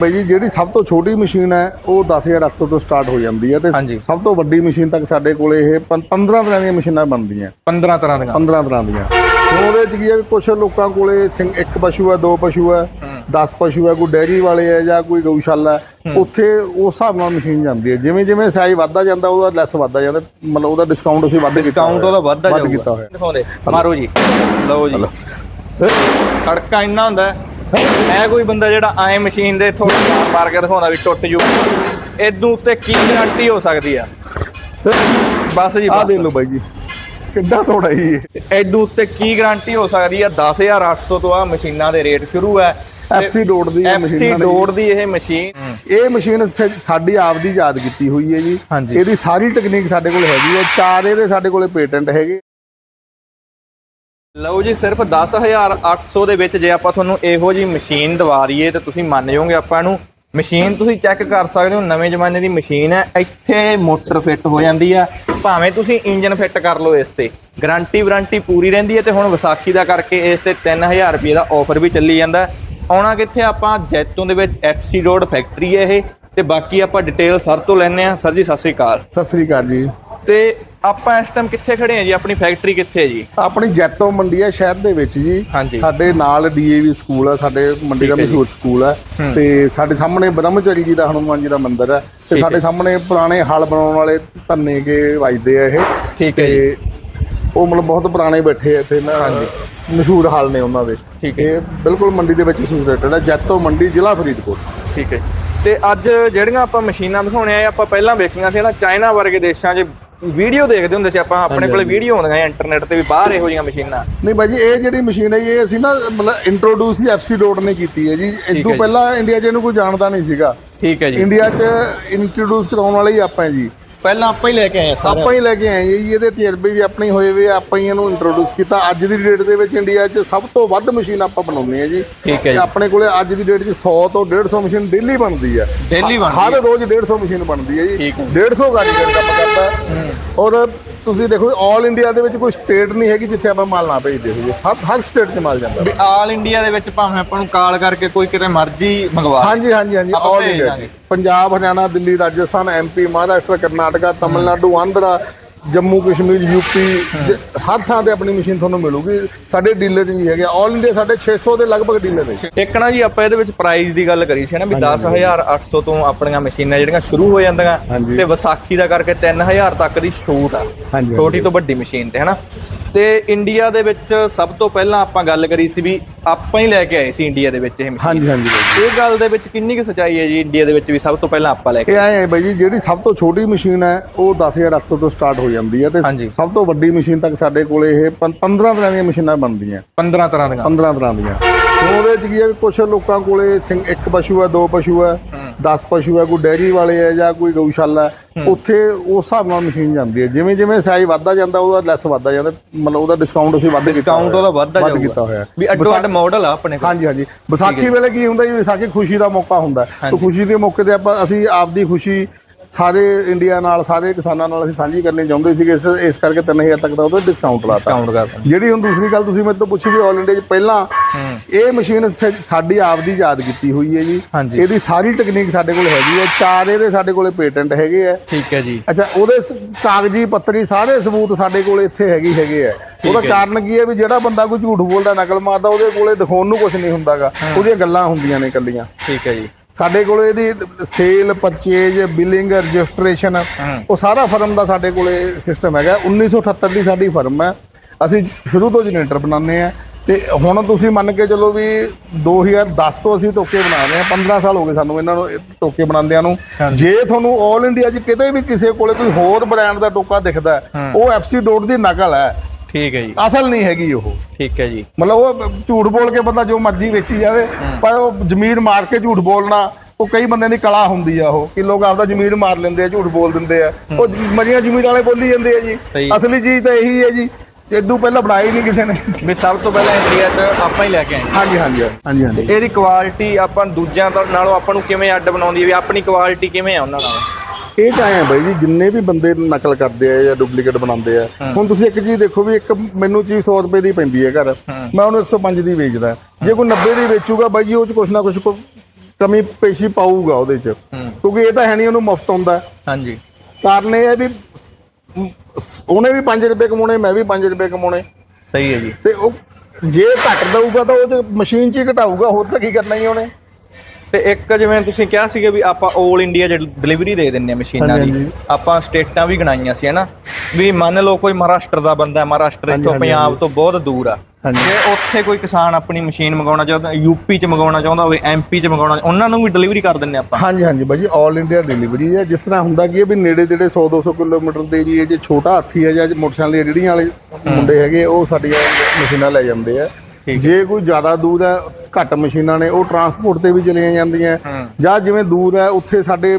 ਬਈ ਜੀ ਜਿਹੜੀ ਸਭ ਤੋਂ ਛੋਟੀ ਮਸ਼ੀਨ ਹੈ ਉਹ 10800 ਤੋਂ ਸਟਾਰਟ ਹੋ ਜਾਂਦੀ ਹੈ ਤੇ। ਸਭ ਤੋਂ ਵੱਡੀ ਮਸ਼ੀਨ ਤੱਕ ਸਾਡੇ ਕੋਲੇ ਇਹ ਪੰ- 15 ਤਰ੍ਹਾਂ ਦੀਆਂ ਮਸ਼ੀਨਾਂ ਬਣਦੀਆਂ। 15 ਤਰ੍ਹਾਂ ਦੀਆਂ। 15 ਤਰ੍ਹਾਂ ਦੀਆਂ। ਉਹਦੇ ਚ ਕੀ ਹੈ ਕੁਝ ਲੋਕਾਂ ਕੋਲੇ ਇੱਕ ਪਸ਼ੂ ਹੈ ਦੋ ਪਸ਼ੂ ਹੈ 10 ਪਸ਼ੂ ਹੈ ਕੋਈ ਡੈਰੀ ਵਾਲੇ ਹੈ ਜਾਂ ਕੋਈ ਗਊਸ਼ਾਲਾ ਉੱਥੇ ਉਸ ਹਿਸਾਬ ਨਾਲ ਮਸ਼ੀਨ ਜਾਂਦੀ ਹੈ। ਜਿਵੇਂ ਜਿਵੇਂ ਸਾਈਜ਼ ਵੱਧਦਾ ਜਾਂਦਾ ਉਹਦਾ ਲੈਸ ਵੱਧਦਾ ਜਾਂਦਾ। ਮਤਲਬ ਉਹਦਾ ਡਿਸਕਾਊਂਟ ਅਸੀਂ ਵੱਧ ਕੀਤਾ ਡਿਸਕਾਊਂਟ। ਉਹਦਾ ਵੱਧਦਾ ਵੱਧ ਜਾਊਗਾ। ਦਿਖਾਉਂਦੇ। ਮਾਰੋ ਜੀ। ਲਓ ਜੀ। ਖੜਕਾ ਇੰਨਾ ਹੁੰਦਾ ਹੈ ਐ ਕੋਈ ਬੰਦਾ ਜਿਹੜਾ ਐ ਮਸ਼ੀਨ ਦੇ ਥੋੜਾ ਮਾਰ ਕੇ ਦਿਖਾਉਂਦਾ ਵੀ ਟੁੱਟ ਜੂ। ਇਦੋਂ ਉੱਤੇ ਕੀ ਗਾਰੰਟੀ ਹੋ ਸਕਦੀ ਆ? ਬਸ ਜੀ ਬਸ। ਦੇ ਲਓ ਬਾਈ ਜੀ। ਕਿੱਡਾ ਥੋੜਾ ਜੀ ਇਹ। ਐਡੂ ਉੱਤੇ ਕੀ ਗਾਰੰਟੀ ਹੋ ਸਕਦੀ ਆ? 10800 ਤੋਂ ਆ ਮਸ਼ੀਨਾਂ ਦੇ ਰੇਟ ਸ਼ੁਰੂ ਹੈ FC ਡੋਟ ਦੀ ਇਹ ਐਫਸੀ ਡੋਟ ਦੀ ਇਹ ਮਸ਼ੀਨ। ਇਹ ਮਸ਼ੀਨ ਸਾਡੀ ਆਪ ਦੀ ਯਾਦ ਕੀਤੀ ਹੋਈ ਹੈ ਜੀ। ਇਹਦੀ ਸਾਰੀ ਟੈਕਨੀਕ ਸਾਡੇ ਕੋਲ ਹੈਗੀ ਹੈ। ਚਾਰ ਇਹਦੇ ਸਾਡੇ ਕੋਲੇ ਪੇਟੈਂਟ ਹੈਗੇ। ਲਓ ਜੀ, ਸਿਰਫ 10800 ਦੇ ਵਿੱਚ ਜੇ ਆਪਾਂ ਤੁਹਾਨੂੰ ਇਹੋ ਜੀ ਮਸ਼ੀਨ ਦਵਾ ਰਹੀਏ ਤੇ ਤੁਸੀਂ ਮੰਨ ਜਾਓਗੇ ਆਪਾਂ ਨੂੰ ਮਸ਼ੀਨ ਤੁਸੀਂ ਚੈੱਕ ਕਰ ਸਕਦੇ ਹੋ, ਨਵੇਂ ਜ਼ਮਾਨੇ ਦੀ ਮਸ਼ੀਨ ਹੈ, ਇੱਥੇ ਮੋਟਰ ਫਿੱਟ ਹੋ ਜਾਂਦੀ ਆ। ਭਾਵੇਂ ਤੁਸੀਂ ਇੰਜਨ ਫਿੱਟ ਕਰ ਲਓ ਇਸ ਤੇ ਗਾਰੰਟੀ ਵਾਰੰਟੀ ਪੂਰੀ ਰਹਿੰਦੀ ਹੈ ਤੇ ਹੁਣ ਵਿਸਾਖੀ ਦਾ ਕਰਕੇ ਇਸ ਤੇ 3000 ਰੁਪਏ ਦਾ ਆਫਰ ਵੀ ਚੱਲੀ ਜਾਂਦਾ ਆਉਣਾ ਕਿੱਥੇ ਆਪਾਂ ਜੈਤੋਂ ਦੇ ਵਿੱਚ ਐਫਸੀ ਰੋਡ ਫੈਕਟਰੀ ਹੈ ਇਹ, ਤੇ ਬਾਕੀ ਆਪਾਂ ਡਿਟੇਲ ਸਰ ਤੋਂ ਲੈਣੇ ਆ ਸਰ ਜੀ, ਸਤਿ ਸ੍ਰੀ ਅਕਾਲ। ਸਤਿ ਸ੍ਰੀ ਅਕਾਲ ਜੀ। ਤੇ ਆਪਾਂ ਇਸ ਟਾਈਮ ਕਿੱਥੇ ਖੜੇ ਆ ਜੀ? ਆਪਣੀ ਫੈਕਟਰੀ ਕਿੱਥੇ ਹੈ ਜੀ? ਆਪਣੀ ਜੈਤੋ ਮੰਡੀ ਹੈ ਸ਼ਹਿਰ ਦੇ ਵਿੱਚ ਜੀ। ਹਾਂਜੀ। ਸਾਡੇ ਨਾਲ ਡੀਏਵੀ ਸਕੂਲ ਹੈ ਸਾਡੇ ਮੰਡੀ ਦਾ ਠੀਕ ਹੈ ਜੀ। ਮਸ਼ਹੂਰ ਸਕੂਲ ਹੈ। ਤੇ ਸਾਡੇ ਸਾਹਮਣੇ ਬ੍ਰਹਮਚਾਰੀ ਜੀ ਦਾ ਹਨੂਮਾਨ ਜੀ ਦਾ ਮੰਦਿਰ ਹੈ ਤੇ ਠੀਕ ਸਾਡੇ ਸਾਹਮਣੇ ਪੁਰਾਣੇ ਹਲ ਬਣਾਉਣ ਵਾਲੇ ਧੰਨੇ ਕੇ ਵੱਜਦੇ ਆ ਇਹ। ਠੀਕ ਹੈ ਜੀ। ਤੇ ਉਹ ਮਤਲਬ ਬਹੁਤ ਪੁਰਾਣੇ ਬੈਠੇ ਆ ਇੱਥੇ ਨਾ ਮਸ਼ਹੂਰ ਹਾਲ ਨੇ ਉਹਨਾਂ ਦੇ। ਠੀਕ ਹੈ। ਇਹ ਬਿਲਕੁਲ ਮੰਡੀ ਦੇ ਵਿੱਚ ਸਿਚੁਏਟਡ ਹੈ ਜੈਤੋ ਮੰਡੀ ਜ਼ਿਲ੍ਹਾ ਫਰੀਦਕੋਟ। ਠੀਕ ਹੈ ਤੇ ਅੱਜ ਜਿਹੜੀਆਂ ਆਪਾਂ ਮਸ਼ੀਨਾਂ ਦਿਖਾਉਣੇ ਆ ਇਹ ਆਪਾਂ ਪਹਿਲਾਂ ਵੇਖੀਆਂ ਸੀ ਨਾ ਚਾਈਨਾ ਵਰਗੇ ਦੇਸ਼ਾਂ 'ਚ ਵੀਡੀਓ ਦੇਖਦੇ ਹੁੰਦੇ ਸੀ ਆਪਾਂ ਆਪਣੇ ਕੋਲੇ ਵੀਡੀਓ ਆਉਂਦੀਆਂ ਇੰਟਰਨੈਟ ਤੇ ਵੀ ਬਾਹਰ ਇਹੋ ਜਿਹੀਆਂ ਮਸ਼ੀਨਾਂ। ਨਹੀਂ ਬਾਈ ਜੀ ਇਹ ਜਿਹੜੀ ਮਸ਼ੀਨ ਹੈ ਇਹ ਅਸੀਂ ਨਾ ਮਤਲਬ ਇੰਟਰੋਡਿਊਸ ਹੀ ਐਫਸੀ ਡੋਟ ਨੇ ਕੀਤੀ ਹੈ ਜੀ। ਇਦੋਂ। ਪਹਿਲਾਂ ਇੰਡੀਆ 'ਚ ਇਹਨੂੰ ਕੋਈ ਜਾਣਦਾ ਨਹੀਂ ਸੀਗਾ। ਠੀਕ ਹੈ ਜੀ। ਇੰਡੀਆ 'ਚ ਇੰਟਰੋਡਿਊਸ ਕਰਾਉਣ ਵਾਲੇ ਹੀ ਆਪਾਂ ਹੈ ਜੀ। ਪਹਿਲਾਂ ਆਪਾਂ ਹੀ ਲੈ ਕੇ ਆਏ ਆ ਸਾਰੇ ਆਪਾਂ ਹੀ ਲੈ ਕੇ ਆਏ ਜੀ ਇਹਦੇ ਤਜਰਬੇ ਵੀ ਆਪਣੇ ਹੀ ਹੋਏ ਵੇ ਆ, ਆਪਾਂ ਹੀ ਇਹਨੂੰ ਇੰਟਰੋਡਿਊਸ ਕੀਤਾ। ਅੱਜ ਦੀ ਡੇਟ ਦੇ ਵਿੱਚ ਇੰਡੀਆ 'ਚ ਸਭ ਤੋਂ ਵੱਧ ਮਸ਼ੀਨ ਆਪਾਂ ਬਣਾਉਂਦੇ ਆ ਜੀ। ਠੀਕ ਹੈ ਤੇ ਜੀ। ਆਪਣੇ ਕੋਲੇ ਅੱਜ ਦੀ ਡੇਟ 'ਚ 100 ਤੋਂ 150 ਮਸ਼ੀਨ ਡੇਲੀ ਬਣਦੀ ਹੈ Daily ਬਣਦੀ ਹਰ ਰੋਜ਼ 150 ਮਸ਼ੀਨ ਬਣਦੀ ਹੈ ਜੀ। ਠੀਕ ਹੈ। 150 ਕਾਰੀਗਰ ਕੰਮ ਕਰਦਾ। ਔਰ ਤੁਸੀਂ ਦੇਖੋ ਆਲ ਇੰਡੀਆ ਦੇ ਵਿੱਚ ਕੋਈ ਸਟੇਟ ਨਹੀਂ ਹੈਗੀ ਜਿੱਥੇ ਆਪਾਂ ਮਾਲ ਨਾ ਭੇਜਦੇ ਹੋਈਏ। ਹਰ ਹਰ ਸਟੇਟ 'ਚ ਮਾਲ ਜਾਂਦਾ ਵੀ ਆਲ ਇੰਡੀਆ ਦੇ ਵਿੱਚ ਭਾਵੇਂ ਆਪਾਂ ਨੂੰ ਕਾਲ ਕਰਕੇ ਕੋਈ ਕਿਤੇ ਮਰਜ਼ੀ ਮੰਗਵਾ ਹਾਂਜੀ ਹਾਂਜੀ ਹਾਂਜੀ ਆਪਾਂ ਆਲ ਭੇਜ ਇੰਡੀਆ ਦਾਂਗੇ। ਪੰਜਾਬ ਹਰਿਆਣਾ ਦਿੱਲੀ ਰਾਜਸਥਾਨ ਐਮਪੀ ਮਹਾਰਾਸ਼ਟਰ ਕਰਨਾਟਕਾ ਤਮਿਲਨਾਡੂ ਆਂਧਰਾ ਜੰਮੂ ਕਸ਼ਮੀਰ ਯੂਪੀ ਜ- ਹਰ ਥਾਂ ਤੇ ਆਪਣੀ ਮਸ਼ੀਨ ਤੁਹਾਨੂੰ ਮਿਲੂਗੀ। ਸਾਡੇ ਡੀਲਰ ਵੀ ਹੈਗੇ ਆਲ ਇੰਡੀਆ ਸਾਡੇ 600 ਦੇ ਲਗਭਗ ਡੀਲਰ ਨੇ। ਇੱਕ ਨਾ ਜੀ ਆਪਾਂ ਇਹਦੇ ਵਿੱਚ ਪ੍ਰਾਈਸ ਦੀ ਗੱਲ ਕਰੀ ਸੀ ਨਾ ਵੀ 10800 ਤੋਂ ਆਪਣੀਆਂ ਮਸ਼ੀਨਾਂ ਜਿਹੜੀਆਂ ਸ਼ੁਰੂ ਹੋ ਜਾਂਦੀਆਂ ਹਾਂਜੀ। ਤੇ ਵਿਸਾਖੀ ਦਾ ਕਰਕੇ 3000 ਤੱਕ ਦੀ ਛੂਟ ਆ। ਹਾਂਜੀ, ਛੋਟੀ ਤੋਂ ਵੱਡੀ ਮਸ਼ੀਨ ਤੇ ਹਨਾ? ਤੇ ਇੰਡੀਆ ਦੇ ਵਿੱਚ ਸਭ ਤੋਂ ਪਹਿਲਾਂ ਆਪਾਂ ਗੱਲ ਕਰੀ ਸੀ ਵੀ ਆਪਾਂ ਹੀ ਲੈ ਕੇ ਆਏ ਸੀ ਇੰਡੀਆ ਦੇ ਵਿੱਚ ਇਹ ਮਸ਼ੀਨ। ਹਾਂਜੀ ਹਾਂਜੀ ਬਾਈ। ਇਹ ਗੱਲ ਦੇ ਵਿੱਚ ਕਿੰਨੀ ਕੁ ਸਚਾਈ ਹੈ ਜੀ ਇੰਡੀਆ ਦੇ ਵਿੱਚ ਵੀ ਸਭ ਤੋਂ ਪਹਿਲਾਂ ਆਪਾਂ ਲੈ ਕੇ ਇਹ ਆਏ ਹੈ ਬਾਈ ਜੀ ਜਿਹੜੀ ਸਭ ਤੋਂ ਛੋਟੀ ਮਸ਼ੀਨ ਹੈ ਉਹ 10800 ਤੋਂ ਸਟਾਰਟ ਹੋ ਜਾਂਦੀ ਹੈ ਤੇ ਹਾਂਜੀ। ਸਭ ਤੋਂ ਵੱਡੀ ਮਸ਼ੀਨ ਤੱਕ ਸਾਡੇ ਕੋਲੇ ਇਹ 15 ਤਰ੍ਹਾਂ ਦੀਆਂ ਮਸ਼ੀਨਾਂ ਬਣਦੀਆਂ। 15 ਤਰ੍ਹਾਂ ਦੀਆਂ। 15 ਤਰ੍ਹਾਂ ਦੀਆਂ। ਹੁਣ ਉਹਦੇ ਚ ਕੀ ਹੈ ਕੁਝ ਲੋਕਾਂ ਕੋਲੇ ਸਿੰਘ- ਇੱਕ ਪਸ਼ੂ ਹੈ ਦੋ ਪਸ਼ੂ ਹੈ। 10 ਪਸ਼ੂ ਹੈ ਕੋਈ ਡੈਰੀ ਵਾਲੇ ਹੈ ਜਾਂ ਕੋਈ ਗਊਸ਼ਾਲਾ ਹੈ। ਉੱਥੇ ਉਸ ਹਿਸਾਬ ਨਾਲ ਮਸ਼ੀਨ ਜਾਂਦੀ ਹੈ। ਜਿਵੇਂ ਜਿਵੇਂ ਸਾਈਜ਼ ਵੱਧਦਾ ਜਾਂਦਾ ਉਹਦਾ ਲੈਸ ਵੱਧਦਾ ਜਾਂਦਾ ਮਤਲਬ ਉਹਦਾ ਡਿਸਕਾਊਂਟ ਅਸੀਂ ਵੱਧ ਕੀਤਾ ਡਿਸਕਾਊਂਟ ਹੋਇਆ। ਉਹਦਾ ਵੱਧਦਾ ਵੱਧ ਜਾਊਗਾ। ਕੀਤਾ ਹੋਇਆ ਵੀ ਅੱਡੋ ਅੱਡ ਮਾਡਲ ਆ ਆਪਣੇ ਕੋਲ। ਹਾਂਜੀ ਹਾਂਜੀ। ਵਿਸਾਖੀ ਵੇਲੇ ਕੀ ਹੁੰਦਾ ਜੀ? ਵਿਸਾਖੀ ਖੁਸ਼ੀ ਦਾ ਮੌਕਾ ਹੁੰਦਾ। ਹੈ। ਤਾਂ ਖੁਸ਼ੀ ਦੇ ਮੌਕੇ ਤੇ ਆਪਾਂ ਅਸੀਂ ਆਪਦੀ ਖੁਸ਼ੀ ਸਾਰੇ ਇੰਡੀਆ ਨਾਲ ਸਾਰੇ ਕਿਸਾਨਾਂ ਨਾਲ ਅਸੀਂ ਸਾਂਝੀ ਕਰਨੀ ਚਾਹੁੰਦੇ ਸੀ ਕਿ ਇਸ ਇਸ ਕਰਕੇ 3000 ਤੱਕ ਦਾ ਉਹਦਾ ਡਿਸਕਾਊਂਟ ਲਾਤਾ। ਡਿਸਕਾਊਂਟ ਕਰਦੇ ਜਿਹੜੀ ਹੁਣ ਦੂਸਰੀ ਗੱਲ ਤੁਸੀਂ ਮੇਰੇ ਤੋਂ ਪੁੱਛੀ ਵੀ ਆਲ ਇੰਡੀਆ 'ਚ ਪਹਿਲਾਂ ਇਹ ਮਸ਼ੀਨ ਸਾਡੀ ਆਪ ਦੀ ਯਾਦ ਕੀਤੀ ਹੋਈ ਹੈ ਜੀ। ਇਹਦੀ ਸਾਰੀ ਟੈਕਨੀਕ ਸਾਡੇ ਕੋਲ ਹੈਗੀ ਹੈ। ਚਾਰ ਇਹਦੇ ਸਾਡੇ ਕੋਲੇ ਪੇਟੈਂਟ ਹੈਗੇ ਆ ਠੀਕ ਹੈ ਜੀ। ਅੱਛਾ ਉਹਦੇ ਕਾਗਜ਼ੀ ਪੱਤਰੀ ਸਾਰੇ ਸਬੂਤ ਸਾਡੇ ਕੋਲੇ ਇੱਥੇ ਹੈਗੇ ਹੈਗੇ ਆ ਉਹਦਾ ਕਾਰਨ ਕੀ ਹੈ ਵੀ ਜਿਹੜਾ ਬੰਦਾ ਕੋਈ ਝੂਠ ਬੋਲਦਾ ਨਕਲ ਮਾਰਦਾ ਉਹਦੇ ਕੋਲੇ ਦਿਖਾਉਣ ਨੂੰ ਕੁਝ ਨਹੀਂ ਹੁੰਦਾਗਾ। ਉਹਦੀਆਂ ਗੱਲਾਂ ਹੁੰਦੀਆਂ ਨੇ ਇਕੱਲੀਆਂ। ਠੀਕ ਹੈ ਜੀ। ਸਾਡੇ ਕੋਲੇ ਇਹਦੀ ਸੇਲ ਪਰਚੇਜ ਬਿਲਿੰਗ ਰਜਿਸਟ੍ਰੇਸ਼ਨ ਉਹ ਸਾਰਾ ਫਰਮ ਦਾ ਸਾਡੇ ਕੋਲੇ ਸਿਸਟਮ ਹੈਗਾ। 1978 ਦੀ ਸਾਡੀ ਫਰਮ ਹੈ। ਅਸੀਂ ਸ਼ੁਰੂ ਤੋਂ ਜਨਰੇਟਰ ਬਣਾਉਂਦੇ ਆ ਤੇ ਹੁਣ ਤੁਸੀਂ ਮੰਨ ਕੇ ਚੱਲੋ ਵੀ 2010 ਤੋਂ ਅਸੀਂ ਟੋਕੇ ਬਣਾ ਰਹੇ ਆ 15 ਸਾਲ ਹੋ ਗਏ ਸਾਨੂੰ ਇਹਨਾਂ ਨੂੰ ਇਹ ਟੋਕੇ ਬਣਾਉਂਦਿਆਂ ਨੂੰ। ਜੇ ਤੁਹਾਨੂੰ 올 ਇੰਡੀਆ 'ਚ ਕਿਤੇ ਵੀ ਕਿਸੇ ਕੋਲੇ ਕੋਈ ਹੋਰ ਬ੍ਰਾਂਡ ਦਾ ਟੋਕਾ ਦਿਖਦਾ ਉਹ ਐਫਸੀ ਡੋਟ ਦੀ ਨਕਲ ਹੈ। ਠੀਕ ਹੈ ਜੀ। ਅਸਲ ਨਹੀਂ ਹੈਗੀ ਉਹ। ਠੀਕ ਹੈ ਜੀ। ਮਤਲਬ ਉਹ ਝੂਠ ਬੋਲ ਕੇ ਬੰਦਾ ਜੋ ਮਰਜ਼ੀ ਵੇਚੀ ਜਾਵੇ ਪਰ ਉਹ ਜ਼ਮੀਰ ਮਾਰ ਕੇ ਝੂਠ ਬੋਲਣਾ ਉਹ ਕਈ ਬੰਦਿਆਂ ਦੀ ਕਲਾ ਹੁੰਦੀ ਆ ਉਹ ਕਿ ਲੋਕ ਆਪਦਾ ਜ਼ਮੀਰ ਮਾਰ ਲੈਂਦੇ ਆ ਝੂਠ ਬੋਲ ਦਿੰਦੇ ਆ। ਉਹ ਮਰੀਆਂ ਜ਼ਮੀਰ ਵਾਲੇ ਬੋਲੀ ਜਾਂਦੇ ਆ ਜੀ। ਅਸਲੀ ਚੀਜ਼ ਤਾਂ ਇਹੀ ਹੈ ਜੀ ਇਦੋਂ ਪਹਿਲਾਂ ਬਣਾਈ ਨਹੀਂ ਕਿਸੇ ਨੇ। ਵੀ ਸਭ ਤੋਂ ਪਹਿਲਾਂ ਇੰਡੀਆ 'ਚ ਆਪਾਂ ਹੀ ਲੈ ਕੇ ਆਏ। ਹਾਂਜੀ ਹਾਂਜੀ ਹਾਂਜੀ। ਹਾਂਜੀ ਇਹਦੀ ਕੁਆਲਿਟੀ ਆਪਾਂ ਦੂਜਿਆਂ ਨਾਲੋਂ ਆਪਾਂ ਨੂੰ ਕਿਵੇਂ ਅੱਡ ਬਣਾਉਂਦੀ ਹੈ ਵੀ ਆਪਣੀ ਕੁਆਲਿਟੀ ਕਿਵੇਂ ਆ ਉਹਨਾਂ ਨਾਲ? ਇਹ ਤਾਂ ਐ ਬਾਈ ਜੀ ਜਿੰਨੇ ਵੀ ਬੰਦੇ ਨਕਲ ਕਰਦੇ ਆ ਜਾਂ ਡੁਪਲੀਕੇਟ ਬਣਾਉਂਦੇ ਆ ਹੁਣ ਤੁਸੀਂ ਇੱਕ ਚੀਜ਼ ਦੇਖੋ ਵੀ ਇੱਕ ਮੈਨੂੰ ਚੀਜ਼ 100 ਰੁਪਏ ਦੀ ਪੈਂਦੀ ਹੈ ਘਰ ਮੈਂ ਉਹਨੂੰ 105 ਦੀ ਵੇਚਦਾ। ਜੇ ਕੋਈ 90 ਦੀ ਵੇਚੂਗਾ ਬਾਈ ਜੀ ਉਹ ਚ ਕੁਛ ਨਾ ਕੁਛ ਕਮੀ ਪੇਸ਼ੀ ਪਾਊਗਾ ਉਹਦੇ ਚ। ਕਿਉਂਕਿ ਇਹ ਤਾਂ ਹੈ ਨਹੀਂ ਉਹਨੂੰ ਮੁਫਤ ਹੁੰਦਾ। ਹਾਂਜੀ। ਕਾਰਨ ਇਹ ਹੈ ਵੀ ਉਹਨੇ ਵੀ 5 ਰੁਪਏ ਕਮਾਉਣੇ ਮੈਂ ਵੀ 5 ਰੁਪਏ ਕਮਾਉਣੇ। ਸਹੀ ਹੈ ਜੀ। ਤੇ ਉਹ ਜੇ ਘੱਟ ਦਊਗਾ ਤਾਂ ਉਹ ਮਸ਼ੀਨ 'ਚ ਹੀ ਘਟਾਊਗਾ ਹੋਰ ਤਾਂ ਕੀ ਕਰਨਾ ਹੀ ਉਹਨੇ? ਤੇ ਇੱਕ ਜਿਵੇਂ ਤੁਸੀਂ ਕਿਹਾ ਸੀਗਾ ਵੀ ਆਪਾਂ 올 ਇੰਡੀਆ ਡਿਲੀਵਰੀ ਦੇ ਦਿੰਨੇ ਆ ਮਸ਼ੀਨਾਂ ਦੀ। ਆਪਾਂ ਸਟੇਟਾਂ ਵੀ ਗਣਾਈਆਂ ਸੀ ਹਨਾ ਵੀ ਮੰਨ ਲਓ ਕੋਈ ਮਹਾਰਾਸ਼ਟਰ ਦਾ ਬੰਦਾ ਹੈ ਮਹਾਰਾਸ਼ਟਰ ਇੱਥੋਂ ਪੰਜਾਬ। ਤੋਂ ਬਹੁਤ ਦੂਰ ਆ। ਜੇ ਉੱਥੇ ਕੋਈ ਕਿਸਾਨ ਆਪਣੀ ਮਸ਼ੀਨ ਮੰਗਾਉਣਾ ਚਾਹੁੰਦਾ ਯੂਪੀ ਚ ਮੰਗਾਉਣਾ ਚਾਹੁੰਦਾ ਹੋਵੇ ਐਮਪੀ ਚ ਮੰਗਾਉਣਾ ਉਹਨਾਂ ਨੂੰ ਵੀ ਡਿਲੀਵਰੀ ਕਰ ਦਿੰਨੇ ਆਪਾਂ ਹਾਂਜੀ ਹਾਂਜੀ ਬਾਈ ਜੀ 올 ਇੰਡੀਆ ਡਿਲੀਵਰੀ ਹੈ ਜਿਸ ਤਰ੍ਹਾਂ ਹੁੰਦਾ ਕਿ ਇਹ ਵੀ ਨੇੜੇ ਤੇੜੇ 100 200 ਕਿਲੋਮੀਟਰ ਦੇ ਏਰੀਏ 'ਚ ਛੋਟਾ ਹਾਥੀ ਹੈ ਜਾਂ ਮੋਟਰਸਾਈਕਲ ਦੀਆਂ ਰੇਹੜੀਆਂ ਵਾਲੇ ਮੁੰਡੇ ਹੈਗੇ ਉਹ ਸਾਡੀਆਂ ਮਸ਼ੀਨਾਂ ਲੈ ਜਾਂਦੇ ਆ ਜੇ ਕੋਈ ਜ਼ਿਆਦਾ ਦੂਰ ਹੈ ਘੱਟ ਮਸ਼ੀਨਾਂ ਨੇ ਉਹ ਟਰਾਂਸਪੋਰਟ ਤੇ ਵੀ ਚਲੀਆਂ ਜਾਂਦੀਆਂ। ਜਾਂ ਜਿਵੇਂ ਦੂਰ ਹੈ ਉੱਥੇ ਸਾਡੇ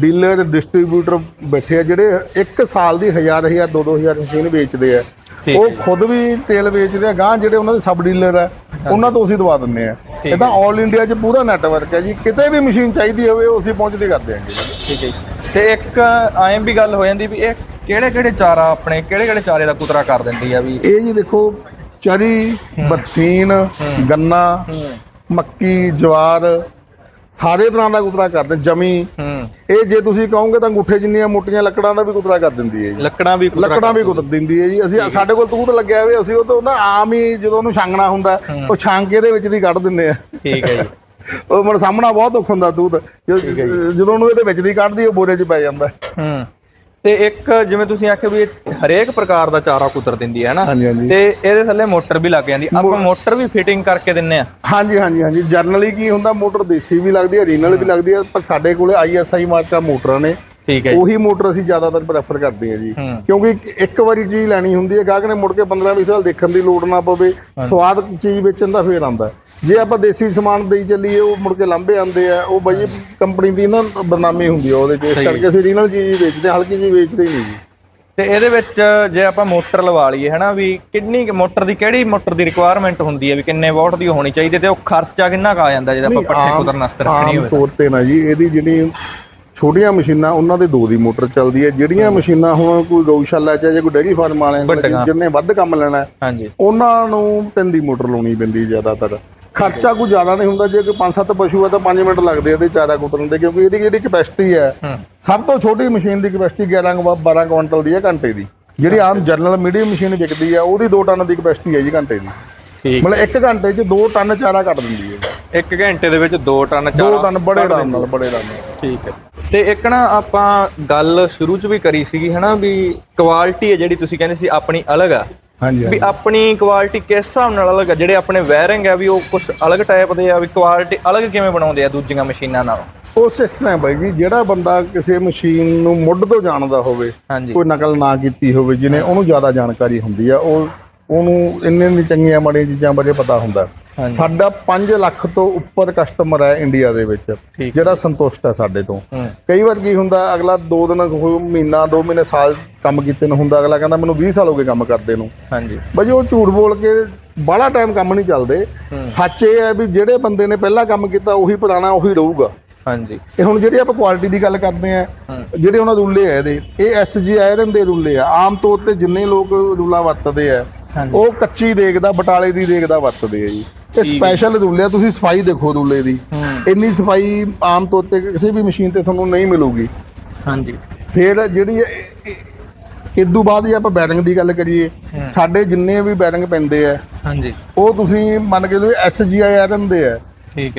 ਡੀਲਰ ਡਿਸਟ੍ਰੀਬਿਊਟਰ ਬੈਠੇ ਆ ਜਿਹੜੇ ਇੱਕ ਸਾਲ ਦੀ ਹਜ਼ਾਰ ਹਜ਼ਾਰ ਦੋ ਦੋ ਹਜ਼ਾਰ ਮਸ਼ੀਨ ਵੇਚਦੇ ਆ। ਉਹ ਖੁਦ ਵੀ ਤੇਲ ਵੇਚਦੇ ਆ ਗਾਂ ਜਿਹੜੇ ਉਹਨਾਂ ਦੇ ਸਬ ਡੀਲਰ ਆ ਉਹਨਾਂ ਤੋਂ ਅਸੀਂ ਦਵਾ ਦਿੰਨੇ ਆ। ਇਹ ਤਾਂ 올 ਇੰਡੀਆ 'ਚ ਪੂਰਾ ਨੈਟਵਰਕ ਹੈ ਜੀ। ਕਿਤੇ ਵੀ ਮਸ਼ੀਨ ਚਾਹੀਦੀ ਹੋਵੇ ਉਹ ਅਸੀਂ ਪਹੁੰਚਦੀ ਕਰ ਦਿਆਂਗੇ ਠੀਕ ਹੈ। ਤੇ ਇੱਕ ਐਂ ਵੀ ਗੱਲ ਹੋ ਜਾਂਦੀ ਵੀ ਇਹ ਕਿਹੜੇ ਕਿਹੜੇ ਚਾਰਾ ਆਪਣੇ ਕਿਹੜੇ ਕਿਹੜੇ ਚਾਰੇ ਦਾ ਕੁਤਰਾ ਕਰ ਦਿੰਦੀ ਆ ਵੀ? ਇਹ ਜੀ ਦੇਖੋ ਚਰੀ ਬਰਸੀਨ ਗੰਨਾ ਮੱਕੀ ਜਵਾਰ ਸਾਰੇ ਤਰ੍ਹਾਂ ਦਾ ਕੁਤਰਾ ਕਰਦੇ ਜਮੀ। ਇਹ ਜੇ ਤੁਸੀਂ ਕਹੋਗੇ ਤਾਂ ਅੰਗੂਠੇ ਜਿੰਨੀਆਂ ਮੋਟੀਆਂ ਲੱਕੜਾਂ ਦਾ ਵੀ ਕੁਤਰਾ ਕਰ ਦਿੰਦੀ ਹੈ ਜੀ। ਲੱਕੜਾਂ ਵੀ ਲੱਕੜਾਂ ਵੀ ਕੁਤਰ ਦਿੰਦੀ। ਹੈ ਜੀ। ਅਸੀਂ ਸਾਡੇ ਕੋਲ ਤੂਤ ਲੱਗਿਆ ਹੋਵੇ ਅਸੀਂ ਉਹ ਤੋਂ ਨਾ ਆਮ ਹੀ ਜਦੋਂ ਉਹਨੂੰ ਛਾਂਗਣਾ ਹੁੰਦਾ ਉਹ ਛਾਂਗ ਕੇ ਇਹਦੇ ਵਿੱਚ ਦੀ ਕੱਢ ਦਿੰਦੇ ਆ। ਠੀਕ ਹੈ ਜੀ। ਉਹ ਮਨ ਸਾਹਮਣਾ ਬਹੁਤ ਔਖ ਹੁੰਦਾ ਤੂਤ। ਜਦੋਂ ਜਦੋਂ ਉਹਨੂੰ ਇਹਦੇ ਵਿੱਚ ਦੀ ਕੱਢਦੀ ਉਹ ਬੋਰੇ 'ਚ ਪੈ ਜਾਂਦਾ। ਹੂੰ। ਤੇ ਇੱਕ ਜਿਵੇਂ ਤੁਸੀਂ ਆਖਿਆ ਵੀ ਇਹ ਹਰੇਕ ਪ੍ਰਕਾਰ ਦਾ ਚਾਰਾ ਕੁਤਰ ਦਿੰਦੀ ਹੈ ਨਾ? ਹਾਂਜੀ ਹਾਂਜੀ। ਤੇ ਇਹਦੇ ਥੱਲੇ ਮੋਟਰ ਵੀ ਲੱਗ ਜਾਂਦੀ। ਆਪਾਂ ਮੋਟਰ ਵੀ ਫਿਟਿੰਗ ਕਰਕੇ ਦਿੰਨੇ ਆ। ਹਾਂਜੀ ਹਾਂਜੀ ਹਾਂਜੀ। ਜਰਨਲੀ ਕੀ ਹੁੰਦਾ ਮੋਟਰ ਦੇਸੀ ਵੀ ਲੱਗਦੀ ਹੈ ਰੀਨਲ ਵੀ ਲੱਗਦੀ ਹੈ ਪਰ ਸਾਡੇ ਕੋਲੇ ਆਈਐਸਆਈ ਮਾਰਕਾ ਮੋਟਰਾਂ ਨੇ। ਠੀਕ ਹੈ ਉਹੀ ਮੋਟਰ ਅਸੀਂ ਜ਼ਿਆਦਾਤਰ ਪ੍ਰੈਫਰ ਕਰਦੇ ਹਾਂ ਜੀ। ਕਿਉਂਕਿ ਇੱਕ- ਵਾਰੀ ਚੀਜ਼ ਲੈਣੀ ਹੁੰਦੀ ਹੈ ਗਾਹਕ ਨੇ ਮੁੜ ਕੇ 15 20 ਸਾਲ ਦੇਖਣ ਦੀ ਲੋੜ ਨਾ ਪਵੇ ਸਵਾਦ ਚੀਜ਼ ਵੇਚਣ ਦਾ ਫੇਰ ਆਉਂਦਾ। ਜੇ ਆਪਾਂ ਦੇਸੀ ਸਮਾਨ ਦੇਈ ਚੱਲੀਏ ਉਹ ਮੁੜ ਕੇ ਲਾਂਭੇ ਆਉਂਦੇ ਆ ਉਹ ਬਾਈ ਕੰਪਨੀ ਦੀ ਨਾ ਬਦਨਾਮੀ ਹੁੰਦੀ ਆ ਉਹਦੇ 'ਚ ਇਸ। ਕਰਕੇ ਅਸੀਂ ਰੀਨਲ ਚੀਜ਼ ਵੇਚਦੇ ਹਾਂ, ਹਲਕੀ ਚੀਜ਼ ਵੇਚਦੇ ਨਹੀਂ ਜੀ। ਤੇ ਇਹਦੇ ਵਿੱਚ ਜੇ ਆਪਾਂ ਮੋਟਰ ਲਵਾ ਲਈਏ ਹਨਾ ਵੀ ਕਿੰਨੀ ਮੋਟਰ ਦੀ ਕਿਹੜੀ ਮੋਟਰ ਦੀ ਰਿਕੁਆਇਰਮੈਂਟ ਹੁੰਦੀ ਹੈ ਵੀ ਕਿੰਨੇ ਵਾਟ ਦੀ ਹੋਣੀ ਚਾਹੀਦੀ ਤੇ ਉਹ ਖਰਚਾ ਕਿੰਨਾ ਕੁ ਆ ਜਾਂਦਾ ਜੇ ਆਪਾਂ ਪੱਠੇ ਵਾਸਤੇ ਰੱਖਣੀ ਆਮ ਹੋਵੇ ਤੌਰ ਤੇ ਨਾ ਜੀ ਇਹਦੀ ਜਿਹੜੀ ਛੋਟੀਆਂ ਮਸ਼ੀਨਾਂ ਉਹਨਾਂ ਦੇ ਦੋ ਦੀ ਮੋਟਰ ਚੱਲਦੀ ਹੈ। ਜਿਹੜੀਆਂ ਮਸ਼ੀਨਾਂ ਹੁਣ ਕੋਈ ਗਊਸ਼ਾਲਾ 'ਚ ਜਾਂ ਕੋਈ ਡੈਰੀ ਫਾਰਮ ਵਾਲਿਆਂ ਕੋਲ। ਜਿਹਨੇ ਵੱਧ ਕੰਮ ਲੈਣਾ ਹੈ, ਹਾਂਜੀ। ਉਹਨਾਂ ਨੂੰ ਤਿੰਨ ਦੀ ਮੋਟਰ ਲਾਉਣੀ ਪੈਂਦੀ ਜ਼ਿਆਦਾਤਰ। ਖਰਚਾ ਕੋਈ ਜ਼ਿਆਦਾ ਨਹੀਂ ਹੁੰਦਾ। ਜੇ ਕੋਈ 5-7 ਪਸ਼ੂ ਹੈ ਤਾਂ 5 ਮਿੰਟ ਲੱਗਦੇ ਆ ਇਹਦੇ ਚਾਰਾ ਕੁੱਟਣ ਦੇ ਕਿਉਂਕਿ ਇਹਦੀ ਜਿਹੜੀ ਕਪੈਸਿਟੀ ਹੈ ਸਭ ਤੋਂ ਛੋਟੀ ਮਸ਼ੀਨ ਦੀ ਕਪੈਸਿਟੀ 11 ਕੁ 12 ਕੁਇੰਟਲ ਦੀ ਹੈ ਘੰਟੇ ਦੀ। ਜਿਹੜੀ ਆਮ ਜਨਰਲ ਮੀਡੀਅਮ ਮਸ਼ੀਨ ਵਿਕਦੀ ਹੈ ਉਹਦੀ 2 ਟਨ ਦੀ ਕਪੈਸਿਟੀ ਹੈ ਜੀ ਘੰਟੇ ਦੀ। ਮਤਲਬ 1 ਘੰਟੇ 'ਚ 2 ਟਨ ਚਾਰਾ ਕੱਢ ਦਿੰਦੀ ਹੈ। ਇੱਕ ਘੰਟੇ ਦੇ ਵਿੱਚ 2 ਟਨ 2 ਚਾਰਾ ਟਨ ਬੜੇ ਆਰਾਮ ਨਾਲ ਬੜੇ ਆਰਾਮ ਨਾਲ। ਠੀਕ ਹੈ। ਤੇ ਇੱਕ ਨਾ ਆਪਾਂ ਗੱਲ ਸ਼ੁਰੂ ਚ ਵੀ ਕਰੀ ਸੀਗੀ ਹਨਾ ਵੀ ਕੁਆਲਿਟੀ ਹੈ ਜਿਹੜੀ ਤੁਸੀਂ ਕਹਿੰਦੇ ਸੀ ਆਪਣੀ ਅਲੱਗ ਆ। ਹਾਂਜੀ ਵੀ ਆਪਣੀ ਕੁਆਲਿਟੀ ਕਿਸ ਹਿਸਾਬ ਨਾਲ ਅਲੱਗ ਆ? ਜਿਹੜੇ ਆਪਣੇ ਵਾਇਰਿੰਗ ਆ ਵੀ ਉਹ ਕੁਝ ਅਲੱਗ ਟਾਈਪ ਦੇ ਆ ਵੀ ਕੁਆਲਿਟੀ ਅਲੱਗ ਕਿਵੇਂ ਬਣਾਉਂਦੇ ਆ ਦੂਜੀਆਂ ਮਸ਼ੀਨਾਂ ਨਾਲੋਂ? ਉਸ ਇਸ ਤਰ੍ਹਾਂ ਬਾਈ ਜੀ ਜਿਹੜਾ ਬੰਦਾ ਕਿਸੇ ਮਸ਼ੀਨ ਨੂੰ ਮੁੱਢ ਤੋਂ ਜਾਣਦਾ ਹੋਵੇ ਕੋਈ ਨਕਲ ਨਾ ਕੀਤੀ ਹੋਵੇ ਜਿਹਨੇ ਉਹਨੂੰ ਜ਼ਿਆਦਾ ਜਾਣਕਾਰੀ ਹੁੰਦੀ ਆ ਉਹ ਉਹਨੂੰ ਇੰਨੇ ਇੰਨੀ ਚੰਗੀਆਂ ਮਾੜੀਆਂ ਚੀਜ਼ਾਂ ਬਾਰੇ ਪਤਾ ਹੁੰਦਾ। ਸਾਡਾ 5 ਲੱਖ ਤੋਂ ਉੱਪਰ ਕਸਟਮਰ ਹੈ ਇੰਡੀਆ ਦੇ ਵਿੱਚ ਜਿਹੜਾ ਸੰਤੁਸ਼ਟ ਹੈ ਸਾਡੇ ਤੋਂ। ਕਈ ਵਾਰ ਕੀ ਹੁੰਦਾ ਅਗਲਾ 2 ਦਿਨ ਮਹੀਨਾ 2 ਮਹੀਨੇ ਸਾਲ ਕੰਮ ਕੀਤੇ ਨੂੰ ਹੁੰਦਾ ਅਗਲਾ ਕਹਿੰਦਾ ਮੈਨੂੰ 20 ਸਾਲ ਹੋ ਗਏ ਕੰਮ ਕਰਦੇ ਨੂੰ। ਹਾਂਜੀ। ਬਾਈ ਉਹ ਝੂਠ ਬੋਲ ਕੇ ਬਾਹਲਾ ਟਾਈਮ ਕੰਮ ਨਹੀਂ ਚੱਲਦੇ। ਸੱਚ ਇਹ ਹੈ ਵੀ ਜਿਹੜੇ ਬੰਦੇ ਨੇ ਪਹਿਲਾਂ ਕੰਮ ਕੀਤਾ ਉਹੀ ਪੁਰਾਣਾ ਉਹੀ ਰਹੂਗਾ। ਹਾਂਜੀ। ਇਹ ਹੁਣ ਜਿਹੜੀ ਆਪਾਂ ਕੁਆਲਿਟੀ ਦੀ ਗੱਲ ਕਰਦੇ ਆ ਜਿਹੜੇ ਉਹਨਾਂ ਰੂਲੇ ਆ ਇਹਦੇ ਇਹ ਐਸਜੀ ਆਇਰਨ ਦੇ ਰੂਲੇ ਆ। ਆਮ ਤੌਰ ਤੇ ਜਿੰਨੇ ਲੋਕ ਰੂਲਾ ਵਰਤਦੇ ਆ। ਉਹ ਕੱਚੀ ਦੇਗ ਦਾ ਬਟਾਲੇ ਦੀ ਦੇਗ ਦਾ ਵਰਤਦੇ ਆ ਜੀ। ਇਹ ਸਪੈਸ਼ਲ ਆ ਤੁਸੀਂ ਸਫ਼ਾਈ ਦੇਖੋ ਰੂਲੇ ਦੀ। ਇੰਨੀ ਸਫ਼ਾਈ ਆਮ ਤੌਰ ਤੇ ਕਿਸੇ ਵੀ ਮਸ਼ੀਨ ਤੇ ਤੁਹਾਨੂੰ ਨਹੀਂ ਮਿਲੂਗੀ। ਹਾਂਜੀ। ਫਿਰ ਜਿਹੜੀ ਇਦੋਂ ਬਾਅਦ ਜੇ ਆਪਾਂ ਬੈਰਿੰਗ ਦੀ ਗੱਲ ਕਰੀਏ ਸਾਡੇ ਜਿੰਨੇ ਵੀ ਬੈਰਿੰਗ ਪੈਂਦੇ ਆ ਹਾਂਜੀ। ਉਹ ਤੁਸੀਂ ਮੰਨ ਕੇ ਲਓ ਐਸਜੀ ਆਇਰਨ ਦੇ ਆ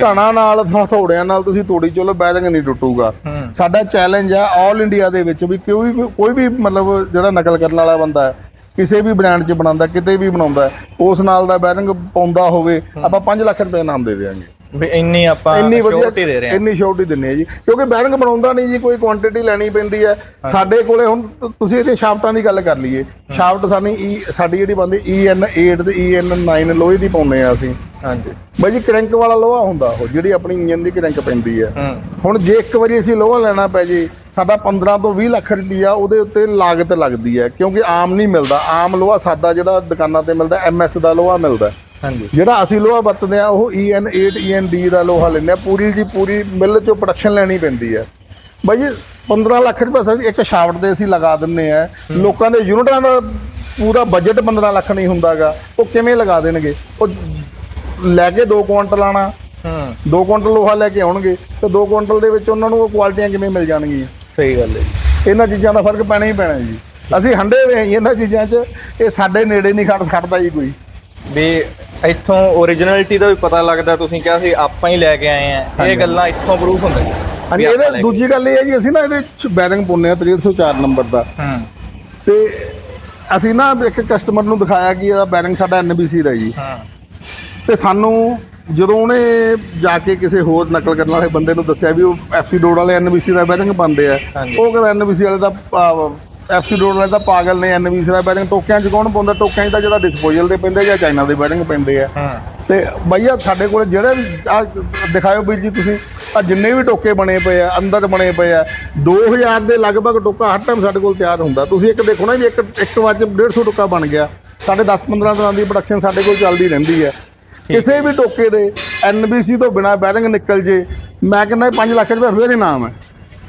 ਘਾਣਾ ਨਾਲ ਹਥੌੜਿਆਂ ਨਾਲ ਤੁਸੀਂ ਤੋੜੀ ਚਲੋ ਬੈਰਿੰਗ ਨਹੀਂ ਟੁੱਟੂਗਾ। ਸਾਡਾ ਚੈਲੰਜ ਹੈ 올 ਇੰਡੀਆ ਦੇ ਵਿੱਚ ਵੀ ਕੋਈ ਵੀ ਕੋਈ ਵੀ ਮਤਲਬ ਜਿਹੜਾ ਨਕਲ ਕਰਨ ਵਾਲਾ ਬੰਦਾ ਹੈ ਕਿਸੇ ਵੀ ਬ੍ਰਾਂਡ 'ਚ ਬਣਾਉਂਦਾ ਕਿਤੇ ਵੀ ਬਣਾਉਂਦਾ ਉਸ ਨਾਲ ਦਾ ਬੈਰਿੰਗ ਪਾਉਂਦਾ ਹੋਵੇ ਆਪਾਂ 5 ਲੱਖ ਰੁਪਏ ਨਾਮ ਦੇ ਦੇਵਾਂਗੇ ਵੀ ਇੰਨੀ ਆਪਾਂ ਵਧੀਆ ਦੇ ਰਹੇ ਹਾਂ। ਇੰਨੀ ਸ਼ੋਰਟੀ ਦਿੰਨੇ ਆ ਜੀ। ਕਿਉਂਕਿ ਬੈਰਿੰਗ ਬਣਾਉਂਦਾ ਨਹੀਂ ਜੀ ਕੋਈ ਕੁਆਂਟੀਟੀ ਲੈਣੀ ਪੈਂਦੀ ਹੈ। ਸਾਡੇ ਕੋਲੇ ਹੁਣ ਤੁਸੀਂ ਇਹਦੇ ਸ਼ਾਫਟਾਂ ਦੀ ਗੱਲ ਕਰ ਲਈਏ। ਸ਼ਾਫਟ ਸਾਡੀ ਈ ਸਾਡੀ ਜਿਹੜੀ ਬੰਦੀ EN8 ਤੇ EN9 ਲੋਹੇ ਦੀ ਪਾਉਂਦੇ ਆ ਅਸੀਂ। ਹਾਂਜੀ। ਬਾਈ ਜੀ ਕ੍ਰੈਂਕ ਵਾਲਾ ਲੋਹਾ ਹੁੰਦਾ ਉਹ ਜਿਹੜੀ ਆਪਣੀ ਇੰਜਨ ਦੀ ਕ੍ਰੈਂਕ ਪੈਂਦੀ ਹੂੰ। ਹੁਣ ਜੇ ਇੱਕ ਵਾਰੀ ਅਸੀਂ ਲੋਹਾ ਲੈਣਾ ਪੈ ਜੇ ਸਾਡਾ 15 ਤੋਂ 20 ਲੱਖ ਰੁਪਈਆ ਉਹਦੇ ਉੱਤੇ ਲਾਗਤ ਲੱਗਦੀ ਹੈ ਕਿਉਂਕਿ ਆਮ ਨਹੀਂ ਮਿਲਦਾ। ਆਮ ਲੋਹਾ ਸਾਦਾ ਜਿਹੜਾ ਦੁਕਾਨਾਂ ਤੇ ਮਿਲਦਾ ਐਮਐਸ ਦਾ ਲੋਹਾ ਮਿਲਦਾ। ਹਾਂਜੀ। ਜਿਹੜਾ ਅਸੀਂ ਲੋਹਾ ਵਰਤਦੇ ਆ ਉਹ EN8 END ਦਾ ਲੋਹਾ ਲੈਂਦੇ ਆ ਪੂਰੀ ਦੀ ਪੂਰੀ ਮਿੱਲ ਚੋਂ ਪ੍ਰੋਡਕਸ਼ਨ ਲੈਣੀ ਪੈਂਦੀ ਹੈ। ਬਾਈ ਜੀ 15 ਲੱਖ ਰੁਪਏ ਸਰ ਇੱਕ ਸ਼ਾਫਟ ਦੇ ਅਸੀਂ ਲਗਾ ਦਿੰਨੇ ਆ ਲੋਕਾਂ ਦੇ ਯੂਨਿਟਾਂ ਦਾ ਪੂਰਾ ਬਜਟ 15 ਲੱਖ ਨਹੀਂ ਹੁੰਦਾਗਾ ਉਹ ਕਿਵੇਂ ਲਗਾ ਦੇਣਗੇ? ਉਹ ਲੈ ਕੇ 2 ਕੁਆਂਟਲ ਆਣਾ ਹੂੰ। 2 ਕੁਇੰਟਲ ਲੋਹਾ ਲੈ ਕੇ ਆਉਣਗੇ। ਤੇ 2 ਕੁਇੰਟਲ ਦੇ ਵਿੱਚ ਉਹਨਾਂ ਨੂੰ ਉਹ ਕੁਆਲਿਟੀਆਂ ਕਿਵੇਂ ਮਿਲ ਜਾਣਗੀਆਂ? ਸਹੀ ਗੱਲ ਹੈ ਇਹਨਾਂ ਚੀਜ਼ਾਂ ਦਾ ਫ਼ਰਕ ਪੈਣਾ ਹੀ ਪੈਣਾ ਜੀ। ਅਸੀਂ ਹੰਡੇ ਜੀ ਇਹਨਾਂ ਚੀਜ਼ਾਂ 'ਚ। ਇਹ ਸਾਡੇ ਨੇੜੇ ਨਹੀਂ ਖੜ ਖੜਦਾ ਜੀ ਕੋਈ। ਵੀ ਇੱਥੋਂ ਓਰੀਜਨਲਿਟੀ ਦਾ ਵੀ ਪਤਾ ਲੱਗਦਾ ਤੁਸੀਂ ਕਿਹਾ ਸੀ ਆਪਾਂ ਹੀ ਲੈ ਕੇ ਆਏ ਆ ਇਹ ਗੱਲਾਂ ਇੱਥੋਂ ਪ੍ਰੂਫ ਹੁੰਦਾ ਜੀ। ਹਾਂਜੀ ਵੀ ਇਹਦੇ ਦੂਜੀ ਗੱਲ ਇਹ ਹੈ ਜੀ ਅਸੀਂ ਨਾ ਇਹਦੇ 'ਚ ਬੈਰਿੰਗ ਪਾਉਂਦੇ ਆ 304 ਨੰਬਰ ਦਾ। ਹੂੰ। ਤੇ ਅਸੀਂ ਨਾ ਇੱਕ ਕਸਟਮਰ ਨੂੰ ਦਿਖਾਇਆ ਕਿ ਇਹਦਾ ਬੈਰਿੰਗ ਸਾਡਾ ਐਨਬੀਸੀ ਦਾ ਜੀ। ਹਾਂ। ਤੇ ਸਾਨੂੰ ਜਦੋਂ ਉਹਨੇ ਜਾ ਕੇ ਕਿਸੇ ਹੋਰ ਨਕਲ ਕਰਨ ਵਾਲੇ ਬੰਦੇ ਨੂੰ ਦੱਸਿਆ ਵੀ ਉਹ ਐਫਸੀ ਡੋਡ ਵਾਲੇ ਐਨਬੀਸੀ ਦਾ ਬੈਰਿੰਗ ਪਾਉਂਦੇ ਆ। ਉਹ ਕਹਿੰਦਾ ਐਨਬੀਸੀ ਵਾਲੇ ਦਾ ਐਫਸੀ ਡੋਡ ਵਾਲੇ ਦਾ ਪਾਗਲ ਨੇ ਐਨਬੀਸੀ ਦਾ ਬੈਰਿੰਗ ਟੋਕਿਆਂ 'ਚ ਕੌਣ ਪਾਉਂਦਾ? ਟੋਕਿਆਂ 'ਚ ਤਾਂ ਜਿਹੜਾ ਡਿਸਪੋਜ਼ਲ ਦੇ ਪੈਂਦੇ ਜਾਂ ਚਾਈਨਾ ਦੇ ਬੈਰਿੰਗ ਪੈਂਦੇ ਆ। ਤੇ ਭਈਆ ਸਾਡੇ ਕੋਲ ਜਿਹੜੇ ਵੀ ਆ ਦਿਖਾਇਓ ਵੀਰ ਜੀ ਤੁਸੀਂ ਆ ਜਿੰਨੇ ਵੀ ਟੋਕੇ ਬਣੇ ਪਏ ਆ ਅੰਦਰ ਬਣੇ ਪਏ ਆ 2000 ਦੇ ਲਗਭਗ ਟੋਕਾ ਹਰ ਟਾਈਮ ਸਾਡੇ ਕੋਲ ਤਿਆਰ ਹੁੰਦਾ। ਤੁਸੀਂ ਇੱਕ ਦੇਖੋ ਨਾ ਜੀ ਇੱਕ ਇੱਕ ਵਜ 150 ਟੋਕਾ ਬਣ ਗਿਆ। ਸਾਡੇ 10-15 ਦਿਨਾਂ ਦੀ ਪ੍ਰੋਡਕਸ਼ਨ ਸਾਡੇ ਕੋਲ ਚੱਲਦੀ ਰਹਿੰਦੀ ਹੈ ਕਿਸੇ ਵੀ ਟੋਕੇ ਦੇ ਐਨਬੀਸੀ ਤੋਂ ਬਿਨਾ ਬੈਰਿੰਗ ਨਿਕਲ ਜੇ ਮੈਂ ਕਹਿੰਦਾ 5 ਲੱਖ ਰੁਪਏ ਫੇਰ ਇਨਾਮ ਹੈ।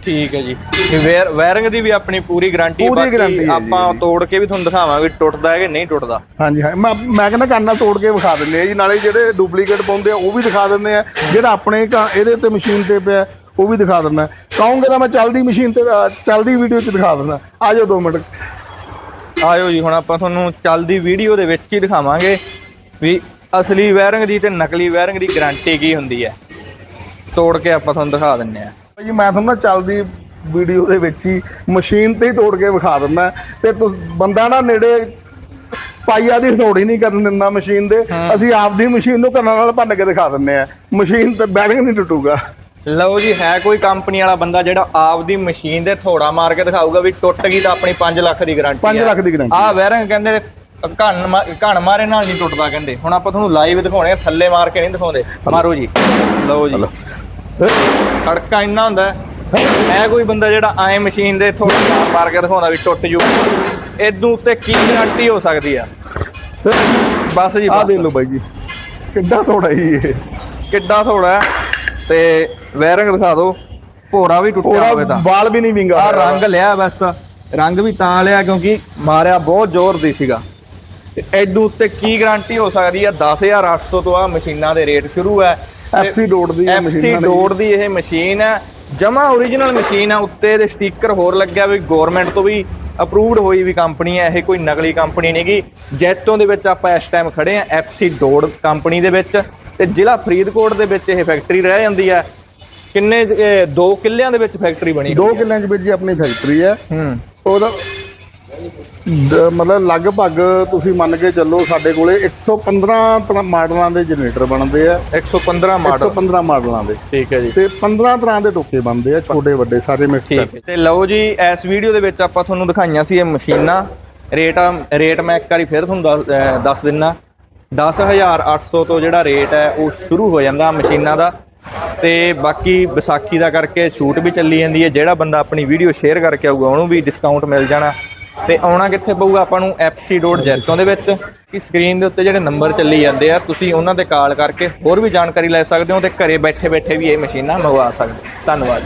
ਠੀਕ ਹੈ ਜੀ। ਵੀ ਵੇਰ ਵਾਇਰਿੰਗ ਦੀ ਵੀ ਆਪਣੀ ਪੂਰੀ ਗਾਰੰਟੀ ਪੂਰੀ ਹੈ ਜੀ ਆਪਾਂ ਇਹਦੀ। ਤੋੜ ਕੇ ਵੀ ਤੁਹਾਨੂੰ ਦਿਖਾਵਾਂਗੇ ਟੁੱਟਦਾ ਹੈ ਕਿ ਨਹੀਂ ਟੁੱਟਦਾ। ਹਾਂਜੀ ਹਾਂ। ਮੈਂ ਮੈਂ ਕਹਿੰਦਾ ਕੰਨ ਨਾਲ ਤੋੜ ਕੇ ਵਿਖਾ ਦਿੰਦੇ ਆ ਜੀ ਨਾਲੇ ਜਿਹੜੇ ਡੁਪਲੀਕੇਟ ਪਾਉਂਦੇ ਆ ਉਹ ਵੀ ਦਿਖਾ ਦਿੰਦੇ ਆ। ਜਿਹੜਾ ਆਪਣੇ ਇਹਦੇ ਤੇ ਮਸ਼ੀਨ ਤੇ ਪਿਆ ਉਹ ਵੀ ਦਿਖਾ ਦਿੰਦਾ। ਕਹੋਗੇ ਤਾਂ ਮੈਂ ਚੱਲਦੀ ਮਸ਼ੀਨ ਤੇ ਚੱਲਦੀ ਵੀਡੀਓ 'ਚ ਦਿਖਾ ਦਿੰਦਾ। ਆ ਜਾਓ 2 ਮਿੰਟ। ਆਇਓ ਜੀ ਹੁਣ ਆਪਾਂ ਤੁਹਾਨੂੰ ਚੱਲਦੀ ਵੀਡੀਓ ਦੇ ਵਿੱਚ ਹੀ ਦਿਖਾਵਾਂਗੇ ਵੀ ਅਸਲੀ ਵਾਇਰਿੰਗ ਦੀ ਤੇ ਨਕਲੀ ਵਾਇਰਿੰਗ ਦੀ ਗਾਰੰਟੀ ਕੀ ਹੁੰਦੀ ਹੈ? ਤੋੜ ਕੇ ਆਪਾਂ ਤੁਹਾਨੂੰ ਦਿਖਾ ਦਿੰਨੇ ਆ ਜੀ ਮੈਂ ਤੁਹਾਨੂੰ ਨਾ ਚੱਲਦੀ ਵੀਡੀਓ ਦੇ ਵਿੱਚ ਹੀ ਮਸ਼ੀਨ ਤੇ ਹੀ ਤੋੜ ਕੇ ਵਿਖਾ ਦਿੰਦਾ। ਤੇ ਬੰਦਾ ਨਾ ਨੇੜੇ ਪਾਈਆ ਦੀ ਹਥੌੜੀ ਨਹੀਂ ਕਰਨ ਦਿੰਦਾ ਮਸ਼ੀਨ ਦੇ। ਅਸੀਂ ਆਪਦੀ ਮਸ਼ੀਨ ਨੂੰ ਕੰਨਾਂ ਨਾਲ ਭੰਨ ਕੇ ਦਿਖਾ ਦਿੰਦੇ ਆ ਮਸ਼ੀਨ ਤੇ ਬੈਰਿੰਗ ਨਹੀਂ ਟੁੱਟੂਗਾ। ਲਓ ਜੀ ਹੈ ਕੋਈ ਕੰਪਨੀ ਵਾਲਾ ਬੰਦਾ ਜਿਹੜਾ ਆਪਦੀ ਮਸ਼ੀਨ ਦੇ ਥੋੜਾ ਮਾਰ ਕੇ ਦਿਖਾਊਗਾ ਵੀ ਟੁੱਟ ਗਈ ਤਾਂ ਆਪਣੀ 5 ਲੱਖ ਦੀ ਗਾਰੰਟੀ 5 ਲੱਖ ਦੀ ਗਰੰਟੀ ਆ ਵਾਇਰਿੰਗ ਕਹਿੰਦੇ ਘਣ ਮਾ- ਘਣ ਮਾਰੇ ਨਾਲ ਨਹੀਂ ਟੁੱਟਦਾ ਕਹਿੰਦੇ। ਹੁਣ ਆਪਾਂ ਤੁਹਾਨੂੰ ਲਾਈਵ ਦਿਖਾਉਣੇ ਆ ਥੱਲੇ ਮਾਰ ਕੇ ਨਹੀਂ ਦਿਖਾਉਂਦੇ। ਮਾਰੋ ਜੀ। ਲਓ ਜੀ। ਖੜਕਾ ਇੰਨਾ ਹੁੰਦਾ ਹੈ। ਕੋਈ ਬੰਦਾ ਜਿਹੜਾ ਐ ਮਸ਼ੀਨ ਦੇ ਥੋੜਾ ਮਾਰ ਮਾਰ ਕੇ ਦਿਖਾਉਂਦਾ ਵੀ ਟੁੱਟ ਜੂ। ਇਦੋਂ ਉੱਤੇ ਕੀ ਗਾਰੰਟੀ ਹੋ ਸਕਦੀ ਆ? ਬਸ ਜੀ ਆ ਬਸ। ਦੇ ਲਓ ਬਾਈ ਜੀ। ਕਿੱਡਾ ਥੋੜਾ ਜੀ ਇਹ। ਕਿੱਡਾ ਥੋੜਾ ਤੇ ਵਾਇਰਿੰਗ ਦਿਖਾ ਦਿਓ। ਭੋਰਾ ਵੀ ਟੁੱਟਿਆ ਹੋਵੇ ਤਾਂ। ਵਾਲ ਵੀ ਨਹੀਂ ਵਿੰਗਾ ਆ ਰੰਗ ਲਿਆ ਬਸ। ਰੰਗ ਵੀ ਤਾਂ ਲਿਆ ਕਿਉਂਕਿ ਮਾਰਿਆ ਬਹੁਤ ਜ਼ੋਰ ਦੀ ਸੀਗਾ। ਤੇ ਐਡੂ ਉੱਤੇ ਕੀ ਗਾਰੰਟੀ ਹੋ ਸਕਦੀ ਆ? 10800 ਤੋਂ ਆ ਮਸ਼ੀਨਾਂ ਦੇ ਰੇਟ ਸ਼ੁਰੂ ਹੈ FC ਡੋਟ ਦੀ ਇਹ ਐਫਸੀ ਮਸ਼ੀਨਾਂ ਨੇ ਡੋਟ ਦੀ ਇਹ ਮਸ਼ੀਨ ਹੈ ਜਮਾ ਓਰੀਜਨਲ ਮਸ਼ੀਨ ਹੈ ਉੱਤੇ ਦੇ ਸਟicker ਹੋਰ ਲੱਗਿਆ ਵੀ ਗਵਰਨਮੈਂਟ ਤੋਂ ਵੀ ਅਪਰੂਵਡ ਹੋਈ ਵੀ ਕੰਪਨੀ ਹੈ ਇਹ ਕੋਈ ਨਕਲੀ ਕੰਪਨੀ ਨਹੀਂਗੀ ਜੈਤੋਂ ਦੇ ਵਿੱਚ ਆਪਾਂ ਇਸ ਟਾਈਮ ਖੜੇ ਆ ਐਫਸੀ ਡੋਟ ਕੰਪਨੀ ਦੇ ਵਿੱਚ। ਤੇ ਜ਼ਿਲ੍ਹਾ ਫਰੀਦਕੋਟ ਦੇ ਵਿੱਚ ਇਹ ਫੈਕਟਰੀ ਰਹਿ ਜਾਂਦੀ ਹੈ ਕਿੰਨੇ ਦੋ ਕਿੱਲਿਆਂ ਦੇ ਵਿੱਚ ਫੈਕਟਰੀ ਬਣੀ ਦੋ ਕਿੱਲਿਆਂ 'ਚ ਵਿੱਚ ਜੀ ਆਪਣੀ ਫੈਕਟਰੀ ਹੈ ਹੂੰ। ਉਹਦਾ ਦ- ਮਤਲਬ ਲਗਭਗ ਤੁਸੀਂ ਮੰਨ ਕੇ ਚੱਲੋ ਸਾਡੇ ਕੋਲੇ 115 ਤਰ੍ਹਾਂ ਮਾਡਲਾਂ ਦੇ ਜਨਰੇਟਰ ਬਣਦੇ ਆ। 115 ਮਾਡਲ। 115 ਮਾਡਲਾਂ ਦੇ। ਠੀਕ ਹੈ ਜੀ। ਤੇ 15 ਤਰ੍ਹਾਂ ਦੇ ਟੋਕੇ ਬਣਦੇ ਆ ਛੋਟੇ ਵੱਡੇ ਸਾਰੇ ਮਿਕਸ ਹੈ। ਤੇ ਲਓ ਜੀ ਇਸ ਵੀਡੀਓ ਦੇ ਵਿੱਚ ਆਪਾਂ ਤੁਹਾਨੂੰ ਦਿਖਾਈਆਂ ਸੀ ਇਹ ਮਸ਼ੀਨਾਂ। ਰੇਟ ਰੇਟ ਮੈਂ ਇੱਕ ਵਾਰੀ ਫਿਰ ਤੁਹਾਨੂੰ ਦੱਸ ਦਿੰਨਾ। 10800 ਤੋਂ ਜਿਹੜਾ ਰੇਟ ਹੈ ਉਹ ਸ਼ੁਰੂ ਹੋ ਜਾਂਦਾ ਮਸ਼ੀਨਾਂ ਦਾ। ਤੇ ਬਾਕੀ ਵਿਸਾਖੀ ਦਾ ਕਰਕੇ ਛੂਟ ਵੀ ਚੱਲੀ ਜਾਂਦੀ ਹੈ। ਜਿਹੜਾ ਬੰਦਾ ਆਪਣੀ ਵੀਡੀਓ ਸ਼ੇਅਰ ਕਰਕੇ ਆਊਗਾ ਉਹਨੂੰ ਵੀ ਡਿਸਕਾਊਂਟ ਮਿਲ ਜਾਣਾ। ਤੇ ਆਉਣਾ ਕਿੱਥੇ ਪਊਗਾ ਆਪਾਂ ਨੂੰ fc.jethon ਦੇ ਵਿੱਚ, ਕਿ ਸਕਰੀਨ ਦੇ ਉੱਤੇ ਜਿਹੜੇ ਨੰਬਰ ਚੱਲੀ ਜਾਂਦੇ ਆ, ਤੁਸੀਂ ਉਹਨਾਂ ਤੇ ਕਾਲ ਕਰਕੇ ਹੋਰ ਵੀ ਜਾਣਕਾਰੀ ਲੈ ਸਕਦੇ ਹੋ ਤੇ ਘਰੇ ਬੈਠੇ ਬੈਠੇ ਵੀ ਇਹ ਮਸ਼ੀਨਾਂ ਮੰਗਵਾ ਸਕਦੇ ਹੋ। ਧੰਨਵਾਦ